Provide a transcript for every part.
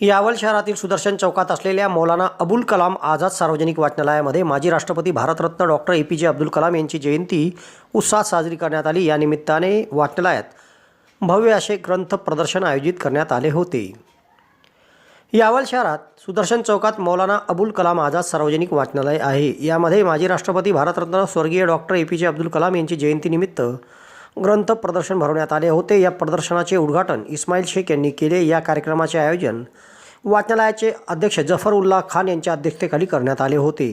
यावल शहरातील सुदर्शन चौकात असलेल्या मौलाना अबुल कलाम आझाद सार्वजनिक वाचनालयामध्ये माजी राष्ट्रपती भारतरत्न डॉक्टर ए पी जे अब्दुल कलाम यांची जयंती उत्साहात साजरी करण्यात आली. या निमित्ताने वाचनालयात भव्य असे ग्रंथ प्रदर्शन आयोजित करण्यात आले होते. यावल शहरात सुदर्शन चौकात मौलाना अबुल कलाम आझाद सार्वजनिक वाचनालय आहे. यामध्ये माजी राष्ट्रपती भारतरत्न स्वर्गीय डॉक्टर ए पी जे अब्दुल कलाम यांची जयंतीनिमित्त ग्रंथ प्रदर्शन भरवण्यात आले होते. या प्रदर्शनाचे उद्घाटन इस्माईल शेख यांनी केले. या कार्यक्रमाचे आयोजन वाचनालयाचे अध्यक्ष जफर उल्ला खान यांच्या अध्यक्षतेखाली करण्यात आले होते.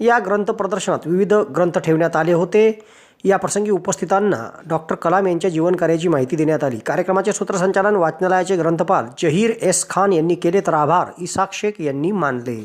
या ग्रंथ प्रदर्शनात विविध ग्रंथ ठेवण्यात आले होते. या प्रसंगी उपस्थितांना डॉक्टर कलाम यांच्या जीवनकार्याची माहिती देण्यात आली. कार्यक्रमाचे सूत्रसंचालन वाचनालयाचे ग्रंथपाल जहीर एस खान यांनी केले तर आभार. इसाक शेख यांनी मानले.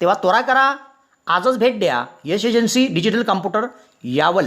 तेव्हा त्वरा करा आजच भेट द्या. Yash agency digital computer Yawal.